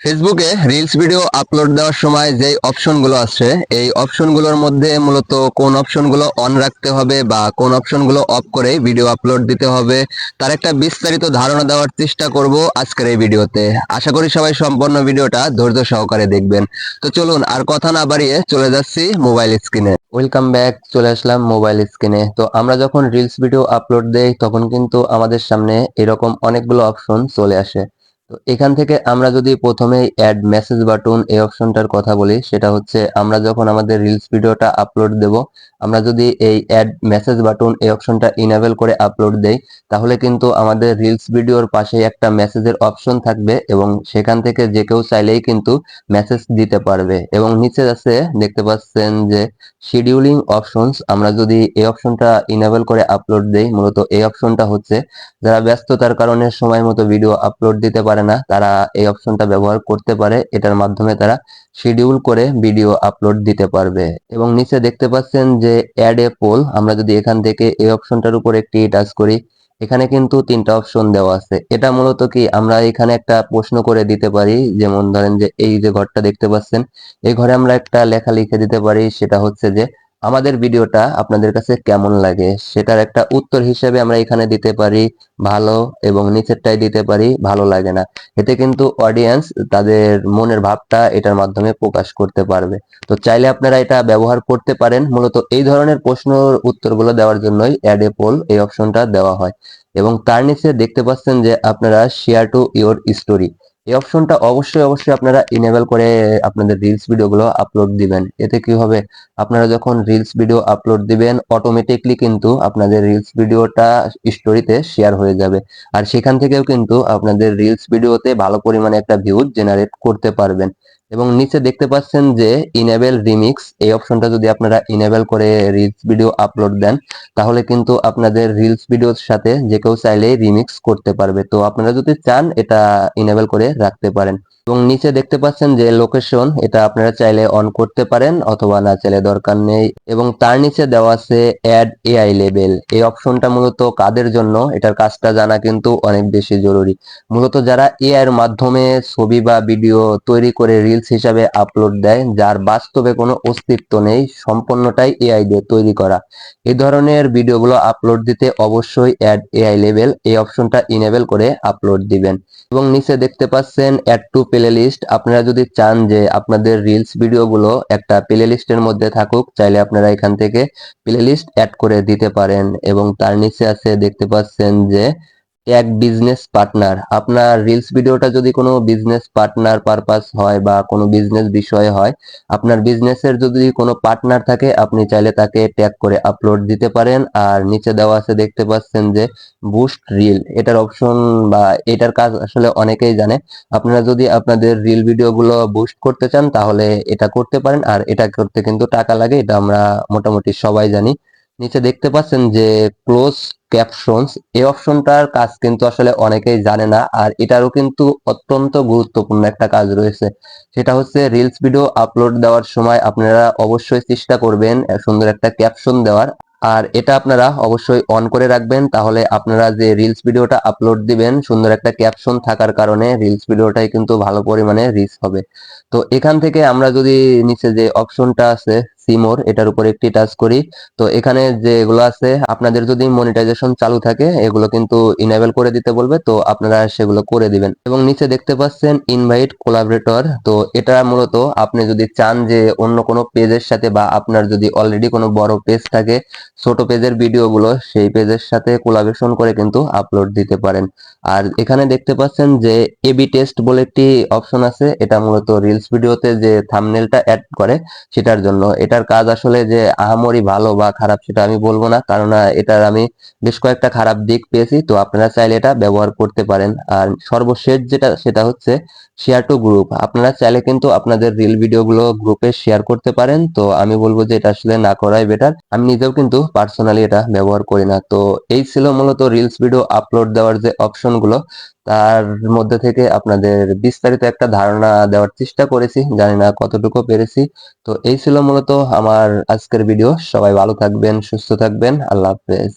ফেসবুকে reels video upload দেওয়ার সময় যে অপশনগুলো আছে, এই অপশনগুলোর মধ্যে মূলত কোন অপশনগুলো অন রাখতে হবে বা কোন অপশনগুলো অফ করে ভিডিও আপলোড দিতে হবে, তার একটা বিস্তারিত ধারণা দেওয়ার চেষ্টা করব আজকের এই ভিডিওতে আশা করি সবাই সম্পূর্ণ ভিডিওটা ধৈর্য সহকারে দেখবেন। তো চলুন, আর কথা না বাড়িয়ে চলে যাচ্ছি মোবাইল স্ক্রিনে ওয়েলকাম ব্যাক চলে আসলাম মোবাইল স্ক্রিনে তো আমরা যখন রিলস ভিডিও আপলোড দেই, তখন কিন্তু আমাদের সামনে এরকম অনেকগুলো অপশন চলে আসে। তো এখান থেকে আমরা যদি প্রথমেই অ্যাড মেসেজ বাটন এই অপশনটার কথা বলি, সেটা হচ্ছে আমরা যখন আমাদের রিলস ভিডিওটা আপলোড দেব, আমরা যদি এই অ্যাড মেসেজ বাটন এই অপশনটা ইনেবল করে আপলোড দেই, তাহলে কিন্তু আমাদের রিলস ভিডিওর পাশে একটা মেসেজের অপশন থাকবে এবং সেখান থেকে যে কেউ চাইলেই কিন্তু মেসেজ দিতে পারবে। এবং নিচে আছে, দেখতে পাচ্ছেন যে শিডিউলিং অপশনস আমরা যদি এই অপশনটা ইনেবল করে আপলোড দেই, মূলত এই অপশনটা হচ্ছে, যারা ব্যস্ততার কারণে সময় মতো ভিডিও আপলোড দিতে পারে না, তারা এই অপশনটা ব্যবহার করতে পারে, এটার মাধ্যমে তারা শিডিউল করে ভিডিও আপলোড দিতে পারবে। এবং নিচে দেখতে পাচ্ছেন যে অ্যাড এ পোল আমরা যদি এখান থেকে এই অপশনটার উপর একটি টাচ করি, এখানে কিন্তু তিনটা অপশন দেওয়া আছে। এটা মূলত কি, আমরা এখানে একটা প্রশ্ন করে দিতে পারি, যেমন ধরেন যে এই যে ঘরটা দেখতে পাচ্ছেন, এই ঘরে আমরা একটা লেখা লিখে দিতে পারি, সেটা হচ্ছে যে আমাদের ভিডিওটা আপনাদের কাছে কেমন লাগে? সেটার একটা উত্তর হিসেবে আমরা এখানে দিতে পারি, ভালো এবং নিচেরটাই দিতে পারি, ভালো লাগে না। এতে কিন্তু অডিয়েন্স তাদের মনের ভাবটা এটার মাধ্যমে প্রকাশ করতে পারবে। তো চাইলে আপনারা এটা ব্যবহার করতে পারেন। মূলত এই ধরনের প্রশ্নের উত্তরগুলো দেওয়ার জন্যই অ্যাড এ পোল এই অপশনটা দেওয়া হয়। এবং তার নিচে দেখতে পাচ্ছেন যে আপনারা শেয়ার টু ইওর স্টোরি এই অপশনটা অবশ্যই অবশ্যই আপনারা ইনেবল করে আপনাদের রিলস ভিডিওগুলো আপলোড দিবেন। এতে কি হবে? আপনারা যখন রিলস ভিডিও আপলোড দিবেন অটোমেটিকলি কিন্তু আপনাদের রিলস ভিডিওটা স্টোরিতে শেয়ার হয়ে যাবে। আর সেখান থেকেও কিন্তু আপনাদের রিলস ভিডিওতে ভালো পরিমাণে একটা ভিউ জেনারেট করতে পারবেন। এবং নিচে দেখতে পাচ্ছেন যে ইনেবেল রিমিক্স এই অপশনটা যদি আপনারা ইনেবেল করে রিলস ভিডিও আপলোড দেন, তাহলে কিন্তু আপনাদের রিলস ভিডিওর সাথে যে কেউ চাইলেই রিমিক্স করতে পারবে। তো আপনারা যদি চান, এটা ইনেবেল করে রাখতে পারেন। এবং নিচে দেখতে পাচ্ছেন যে লোকেশন এটা আপনারা চাইলে অন করতে পারেন অথবা না চাইলে দরকার নেই। এবং তার নিচে দেওয়া আছে অ্যাড এআই লেভেল এই অপশনটা মূলত কাদের জন্য? এটার কাজটা জানা কিন্তু অনেক বেশি জরুরি। মূলত যারা এআই এর মাধ্যমে ছবি বা ভিডিও তৈরি করে রিলস হিসাবে আপলোড দেয়, যার বাস্তবে কোনো অস্তিত্ব নেই, সম্পূর্ণটাই এআই দিয়ে তৈরি করা। এই ধরনের ভিডিওগুলো আপলোড দিতে অবশ্যই অ্যাড এআই লেভেল এই অপশনটা ইনেবল করে আপলোড দিবেন। এবং নিচে দেখতে পাচ্ছেন অ্যাড টু প্লে লিস্ট আপনারা যদি চান যে আপনাদের রিলস ভিডিওগুলো একটা প্লে লিস্টের মধ্যে থাকুক, চাইলে আপনারা এখান থেকে প্লে লিস্ট অ্যাড করে দিতে পারেন এবং তার নিচে আছে দেখতে পাচ্ছেন যে এক বিজনেস পার্টনার আপনার রিলস ভিডিওটা যদি কোনো বিজনেস পার্টনার পারপাস হয় বা কোনো বিজনেস বিষয় হয়, আপনার বিজনেসের যদি কোনো পার্টনার থাকে, আপনি চাইলে তাকে ট্যাগ করে আপলোড দিতে পারেন। আর নিচে দেওয়া আছে দেখতে পাচ্ছেন যে বুস্ট রিল এটার অপশন বা এটার কাজ আসলে অনেকেই জানে। আপনারা যদি আপনাদের রিল ভিডিওগুলো বুস্ট করতে চান, তাহলে এটা করতে পারেন। আর এটা করতে কিন্তু টাকা লাগে, এটা আমরা মোটামুটি সবাই জানি। নিচে দেখতে পাচ্ছেন যে ক্লোজ ক্যাপশনস এই অপশনটার কাজ কিন্তু আসলে অনেকেই জানে না, আর এটারও কিন্তু অত্যন্ত গুরুত্বপূর্ণ একটা কাজ রয়েছে। সেটা হচ্ছে রিলস ভিডিও আপলোড দেওয়ার সময় আপনারা অবশ্যই চেষ্টা করবেন সুন্দর একটা ক্যাপশন দেওয়ার। আর এটা আপনারা অবশ্যই অন করে রাখবেন, তাহলে আপনারা যে রিলস ভিডিওটা আপলোড দিবেন, সুন্দর একটা ক্যাপশন থাকার কারণে রিলস ভিডিওটাই কিন্তু ভালো পরিমাণে রিচ হবে। তো এখান থেকে আমরা যদি নিচে যে অপশনটা আছে সিমোর, এটার উপর একটি টাচ করি। তো এখানে যেগুলো আছে, আপনাদের যদি মনিটাইজেশন চালু থাকে, এগুলো কিন্তু ইনেবল করে দিতে বলবে, তো আপনারা সেগুলো করে দিবেন। এবং নিচে দেখতে পাচ্ছেন ইনভাইট কোলাবরেটর তো এটা মূলত আপনি যদি চান যে অন্য কোনো পেজের সাথে বা আপনার যদি অলরেডি কোনো বড় পেজ থাকে, ছোট পেজের ভিডিওগুলো, সেই পেজের সাথে কোলাবরেশন করে কিন্তু আপলোড দিতে পারেন। আর এখানে দেখতে পাচ্ছেন যে এবি টেস্ট বলে একটি অপশন আছে, এটা মূলত রিলস ভিডিওতে যে থাম্বনেলটা অ্যাড করে, সেটার জন্য। এটার কাজ আসলে যে আহামরি ভালো বা খারাপ সেটা আমি বলব না। কারণ এটার আমি বেশ কয়েকটা খারাপ দিক পেয়েছি, তো আপনারা চাইলে এটা ব্যবহার করতে পারেন। আর সর্বশেষ যেটা, সেটা হচ্ছে শেয়ার টু গ্রুপ আপনারা চাইলে কিন্তু আপনাদের রিল ভিডিওগুলো গ্রুপে শেয়ার করতে পারেন। তো আমি বলব যে এটা আসলে না করাই বেটার আমি নিজেও কিন্তু পার্সোনালি এটা ব্যবহার করি না। তো এই ছিল মূলত রিলস ভিডিও আপলোড দেওয়ার যে অপশনগুলো তার মধ্যে থেকে আপনাদের বিস্তারিত একটা ধারণা দেওয়ার চেষ্টা করেছি, জানি না কতটুকু পেরেছি। তো এই ছিল মূলত আমার আজকের ভিডিও সবাই ভালো থাকবেন, সুস্থ থাকবেন। আল্লাহ হাফেজ।